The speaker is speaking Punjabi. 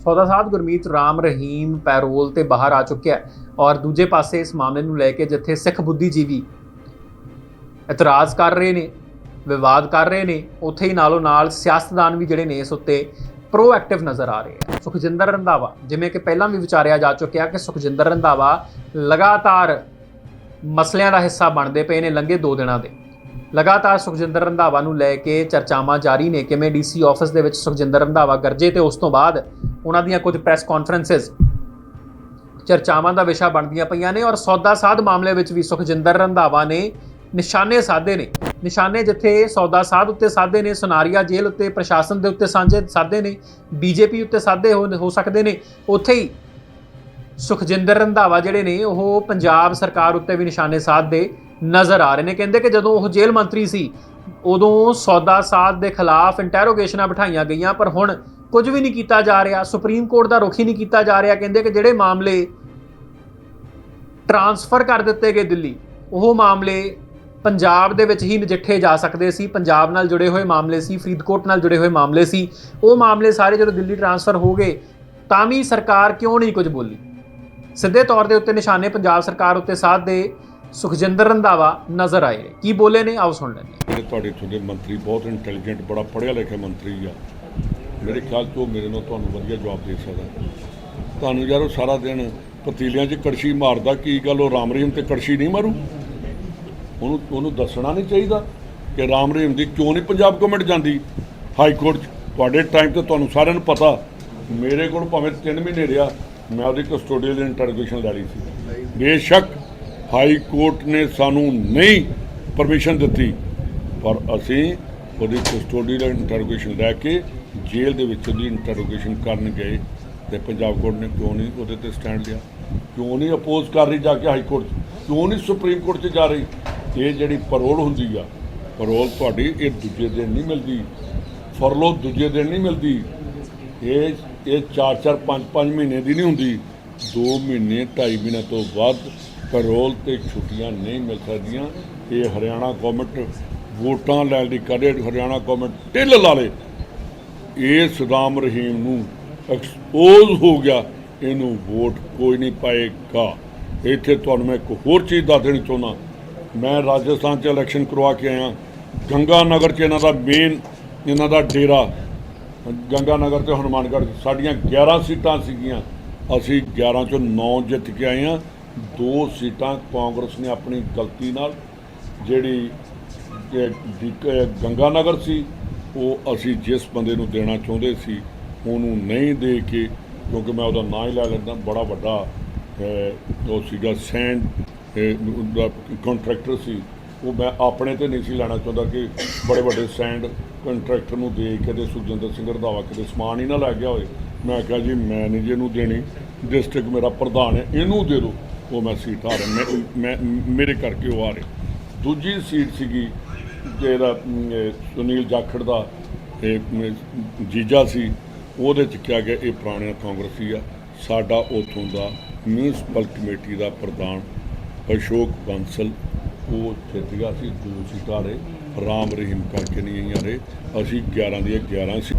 ਸੌਦਾ ਸਾਹਿਬ ਗੁਰਮੀਤ ਰਾਮ ਰਹੀਮ ਪੈਰੋਲ ਤੇ ਬਾਹਰ ਆ ਚੁੱਕਿਆ ਹੈ ਔਰ ਦੂਜੇ ਪਾਸੇ ਇਸ ਮਾਮਲੇ ਨੂੰ ਲੈ ਕੇ ਜਿੱਥੇ ਸਿੱਖ ਬੁੱਧੀਜੀਵੀ ਇਤਰਾਜ਼ ਕਰ ਰਹੇ ਨੇ, ਵਿਵਾਦ ਕਰ ਰਹੇ ਨੇ, ਉੱਥੇ ਹੀ ਨਾਲੋਂ ਨਾਲ ਸਿਆਸਤਦਾਨ ਵੀ ਜਿਹੜੇ ਨੇ ਇਸ ਉੱਤੇ ਪ੍ਰੋਐਕਟਿਵ ਨਜ਼ਰ ਆ ਰਹੇ ਆ ਸੁਖਜਿੰਦਰ ਰੰਧਾਵਾ, ਜਿਵੇਂ ਕਿ ਪਹਿਲਾਂ ਵੀ ਵਿਚਾਰਿਆ ਜਾ ਚੁੱਕਿਆ ਕਿ ਸੁਖਜਿੰਦਰ ਰੰਧਾਵਾ ਲਗਾਤਾਰ ਮਸਲਿਆਂ ਦਾ ਹਿੱਸਾ ਬਣਦੇ ਪਏ ਨੇ ਲੰਘੇ 2 ਦਿਨਾਂ ਦੇ। ਲਗਾਤਾਰ ਸੁਖਜਿੰਦਰ ਰੰਧਾਵਾ ਨੂੰ ਲੈ ਕੇ ਚਰਚਾਵਾਂ ਜਾਰੀ ਨੇ। ਕਿਵੇਂ ਡੀਸੀ ਆਫਿਸ ਦੇ ਵਿੱਚ ਸੁਖਜਿੰਦਰ ਰੰਧਾਵਾ ਗਰਜੇ ਤੇ ਉਸ ਤੋਂ ਬਾਅਦ ਉਹਨਾਂ ਦੀਆਂ ਕੁਝ ਪ੍ਰੈਸ ਕਾਨਫਰੰਸਸ? ਚਰਚਾਵਾਂ ਦਾ ਵਿਸ਼ਾ ਬਣਦੀਆਂ ਪਈਆਂ ਨੇ ਔਰ ਸੌਦਾ ਸਾਧ ਮਾਮਲੇ ਵਿੱਚ ਵੀ ਸੁਖਜਿੰਦਰ ਰੰਧਾਵਾ ਨੇ ਨਿਸ਼ਾਨੇ ਸਾਧੇ ਨੇ। ਨਿਸ਼ਾਨੇ ਜਿੱਥੇ ਸੌਦਾ ਸਾਧ ਉੱਤੇ ਸਾਧੇ ਨੇ, ਸੁਨਾਰੀਆ ਜੇਲ੍ਹ ਉੱਤੇ, ਪ੍ਰਸ਼ਾਸਨ ਦੇ ਉੱਤੇ ਸਾਂਝੇ ਸਾਧੇ ਨੇ, ਬੀਜੇਪੀ ਉੱਤੇ ਸਾਧੇ ਹੋ ਹੋ ਸਕਦੇ ਨੇ। ਉੱਥੇ ਹੀ ਸੁਖਜਿੰਦਰ ਰੰਧਾਵਾ ਜਿਹੜੇ ਨੇ, ਉਹ ਪੰਜਾਬ ਸਰਕਾਰ ਉੱਤੇ ਵੀ ਨਿਸ਼ਾਨੇ ਸਾਧਦੇ ਨਜ਼ਰ ਆ ਰਹੇ ਨੇ। ਕਹਿੰਦੇ ਕਿ ਜਦੋਂ ਉਹ ਜੇਲ੍ਹ ਮੰਤਰੀ ਸੀ, ਉਦੋਂ ਸੌਦਾ ਸਾਧ ਦੇ ਖਿਲਾਫ ਇੰਟਰੋਗੇਸ਼ਨਾਂ ਬਿਠਾਈਆਂ ਗਈਆਂ, ਪਰ ਹੁਣ ਕੁਝ ਵੀ ਨਹੀਂ ਕੀਤਾ ਜਾ ਰਿਹਾ। ਸੁਪਰੀਮ ਕੋਰਟ ਦਾ ਰੁਖ ਹੀ ਨਹੀਂ ਕੀਤਾ ਜਾ ਰਿਹਾ। ਕਹਿੰਦੇ ਕਿ ਜਿਹੜੇ ਮਾਮਲੇ ਟਰਾਂਸਫਰ ਕਰ ਦਿੱਤੇ ਗਏ ਦਿੱਲੀ, ਉਹ ਮਾਮਲੇ ਪੰਜਾਬ ਦੇ ਵਿੱਚ ਹੀ ਨਜਿੱਠੇ ਜਾ ਸਕਦੇ ਸੀ। ਪੰਜਾਬ ਨਾਲ ਜੁੜੇ ਹੋਏ ਮਾਮਲੇ ਸੀ, ਫਰੀਦਕੋਟ ਨਾਲ ਜੁੜੇ ਹੋਏ ਮਾਮਲੇ ਸੀ। ਉਹ ਮਾਮਲੇ ਸਾਰੇ ਜਦੋਂ ਦਿੱਲੀ ਟਰਾਂਸਫਰ ਹੋ ਗਏ, ਤਾਂ ਵੀ ਸਰਕਾਰ ਕਿਉਂ ਨਹੀਂ ਕੁਝ ਬੋਲੀ? ਸਿੱਧੇ ਤੌਰ ਦੇ ਉੱਤੇ ਨਿਸ਼ਾਨੇ ਪੰਜਾਬ ਸਰਕਾਰ ਉੱਤੇ ਸਾਧ ਦੇ ਸੁਖਜਿੰਦਰ ਰੰਧਾਵਾ ਨਜ਼ਰ ਆਏ। ਕੀ ਬੋਲੇ ਨੇ? ਆਓ ਸੁਣ ਲੈਂਦੇ ਜਿਹੜੇ ਤੁਹਾਡੇ ਇੱਥੋਂ ਦੇ ਮੰਤਰੀ ਬਹੁਤ ਇੰਟੈਲੀਜੈਂਟ ਬੜਾ ਪੜ੍ਹਿਆ ਲਿਖਿਆ ਮੰਤਰੀ ਆ। ਮੇਰੇ ਖਿਆਲ 'ਚ ਉਹ ਮੇਰੇ ਨਾਲ ਤੁਹਾਨੂੰ ਵਧੀਆ ਜਵਾਬ ਦੇ ਸਕਦਾ। ਤੁਹਾਨੂੰ ਯਾਰ ਉਹ ਸਾਰਾ ਦਿਨ ਪਤੀਲਿਆਂ 'ਚ ਕੜਛੀ ਮਾਰਦਾ, ਕੀ ਗੱਲ ਉਹ ਰਾਮ ਰਹੀਮ ਤੇ ਕੜਛੀ ਨਹੀਂ ਮਾਰੂ? ਉਹਨੂੰ ਉਹਨੂੰ ਦੱਸਣਾ ਨਹੀਂ ਚਾਹੀਦਾ ਕਿ ਰਾਮ ਰਹੀਮ ਦੀ ਕਿਉਂ ਨਹੀਂ ਪੰਜਾਬ ਗਵਰਨਮੈਂਟ ਜਾਂਦੀ? ਹਾਈ ਕੋਰਟ 'ਚ। ਤੁਹਾਡੇ ਟਾਈਮ ਤੇ ਤੁਹਾਨੂੰ ਸਾਰਿਆਂ ਨੂੰ ਪਤਾ, ਮੇਰੇ ਕੋਲ ਭਾਵੇਂ 3 ਮਹੀਨੇ ਰਿਹਾ, ਮੈਂ ਉਹਦੀ ਕਸਟੋਡੀਅਲ ਇੰਟਰੋਗੇਸ਼ਨ ਲੈ ਲਈ ਸੀ। ਬੇਸ਼ੱਕ ਹਾਈ ਕੋਰਟ ਨੇ ਸਾਨੂੰ ਨਹੀਂ ਪਰਮਿਸ਼ਨ ਦਿੱਤੀ। ਪਰ ਅਸੀਂ ਉਹਦੀ ਕਸਟੋਡੀਅਲ ਇੰਟਰੋਗੇਸ਼ਨ ਲੈ ਕੇ ਜੇਲ੍ਹ ਦੇ ਵਿੱਚ ਉਹਦੀ ਇੰਟਰੋਗੇਸ਼ਨ ਕਰਨ ਗਏ ਤੇ ਪੰਜਾਬ ਕੋਰਟ ਨੇ ਕਿਉਂ ਨਹੀਂ ਉਹਦੇ ਤੇ ਸਟੈਂਡ ਲਿਆ? ਕਿਉਂ ਨਹੀਂ ਅਪੋਜ਼ ਕਰ ਰਹੀ ਜਾ ਕੇ ਹਾਈ ਕੋਰਟ? 'ਚ ਕਿਉਂ ਨਹੀਂ ਸੁਪਰੀਮ ਕੋਰਟ 'ਚ ਜਾ ਰਹੀ? ਇਹ ਜਿਹੜੀ ਪਰੋਲ ਹੁੰਦੀ ਆ ਪਰੋਲ ਤੁਹਾਡੀ ਇਹ ਦੂਜੇ ਦਿਨ ਨਹੀਂ ਮਿਲਦੀ। ਫਰਲੋ ਦੂਜੇ ਦਿਨ ਨਹੀਂ ਮਿਲਦੀ। ਇਹ ਇਹ 4-4 5-5 ਮਹੀਨੇ ਦੀ ਨਹੀਂ ਹੁੰਦੀ। 2 ਮਹੀਨੇ 2.5 ਮਹੀਨੇ ਤੋਂ ਵੱਧ ਪੈਰੋਲ ਤੇ ਛੁੱਟੀਆਂ ਨਹੀਂ ਮਿਲ ਸਕਦੀਆਂ। ਇਹ ਹਰਿਆਣਾ ਗਵਰਨਮੈਂਟ ਵੋਟਾਂ ਲੈਣ ਦੀ ਕਦੇ ਹਰਿਆਣਾ ਗਵਰਨਮੈਂਟ ਢਿੱਲ ਲਾ ਲੇ। ਇਹ ਸਦਾਮ ਰਹੀਮ ਨੂੰ ਐਕਸਪੋਜ਼ ਹੋ ਗਿਆ। ਇਹਨੂੰ ਵੋਟ ਕੋਈ ਨਹੀਂ ਪਾਏਗਾ। ਇੱਥੇ ਤੁਹਾਨੂੰ ਮੈਂ ਇੱਕ ਹੋਰ ਚੀਜ਼ ਦੱਸ ਦੇਣੀ ਚਾਹੁੰਦਾ। ਮੈਂ ਰਾਜਸਥਾਨ 'ਚ ਇਲੈਕਸ਼ਨ ਕਰਵਾ ਕੇ ਆਇਆ। ਗੰਗਾ ਨਗਰ 'ਚ ਇਹਨਾਂ ਦਾ ਮੇਨ ਇਹਨਾਂ ਦਾ ਡੇਰਾ। ਗੰਗਾ ਨਗਰ ਤੇ ਹਨੂਮਾਨਗੜ੍ਹ, ਸਾਡੀਆਂ 11 ਸੀਟਾਂ ਸੀਗੀਆਂ। ਅਸੀਂ 11 ਚੋਂ 9 ਜਿੱਤ ਕੇ ਆਏ ਹਾਂ। ਦੋ ਸੀਟਾਂ ਕਾਂਗਰਸ ਨੇ ਆਪਣੀ ਗਲਤੀ ਨਾਲ, ਜਿਹੜੀ ਕਿ ਗੰਗਾ ਨਗਰ ਸੀ, ਉਹ ਅਸੀਂ ਜਿਸ ਬੰਦੇ ਨੂੰ ਦੇਣਾ ਚਾਹੁੰਦੇ ਸੀ, ਉਹਨੂੰ ਨਹੀਂ ਦੇ ਕੇ, ਕਿਉਂਕਿ ਮੈਂ ਉਹਦਾ ਨਾਂ ਹੀ ਲੈ ਲੈਂਦਾ, ਬੜਾ ਵੱਡਾ ਉਹ ਸੀਗਾ ਸੈਂਡ ਦਾ ਕੰਟਰੈਕਟਰ ਸੀ। ਉਹ ਮੈਂ ਆਪਣੇ ਤੇ ਨਹੀਂ ਸੀ ਲੈਣਾ ਚਾਹੁੰਦਾ ਕਿ ਬੜੇ ਵੱਡੇ ਸੈਂਡ ਕੰਟਰੈਕਟਰ ਨੂੰ ਦੇ ਕੇ ਤੇ ਸੁਖਜਿੰਦਰ ਸਿੰਘ ਰੰਧਾਵਾ ਕਿਤੇ ਸਮਾਨ ਹੀ ਨਾ ਲੈ ਗਿਆ ਹੋਵੇ। ਮੈਂ ਕਿਹਾ ਜੀ, ਮੈਂ ਨਹੀਂ ਜੀ ਇਹਨੂੰ ਦੇਣੀ। ਡਿਸਟ੍ਰਿਕਟ ਮੇਰਾ ਪ੍ਰਧਾਨ ਹੈ, ਇਹਨੂੰ ਦੇ ਦਿਓ। ਉਹ ਮੈਂ ਸੀਟ ਹਾਰ ਮੈਂ ਮੈਂ, ਮੇਰੇ ਕਰਕੇ ਉਹ ਆ ਰਿਹਾ। ਦੂਜੀ ਸੀਟ ਸੀਗੀ, ਜਿਹੜਾ ਸੁਨੀਲ ਜਾਖੜ ਦਾ ਜੀਜਾ ਸੀ। ਉਹਦੇ ਚ ਕਿਹਾ ਗਿਆ, ਇਹ ਪੁਰਾਣਾ ਕਾਂਗਰਸੀ ਆ। ਸਾਡਾ ਉਥੋਂ ਦਾ ਮਿਊਨਿਸਪਲ ਕਮੇਟੀ ਦਾ ਪ੍ਰਧਾਨ ਅਸ਼ੋਕ ਬੰਸਲ, ਉਹ ਜਿੱਤ ਗਿਆ ਸੀ ਦੋ ਸੀਟਾਂ ਰਹੇ। ਰਾਮ ਰਹੀਮ ਕਰਕੇ ਨਹੀਂ ਆਈਆਂ ਰਹੇ। ਅਸੀਂ 11 ਦੀਆਂ 11 ਸੀ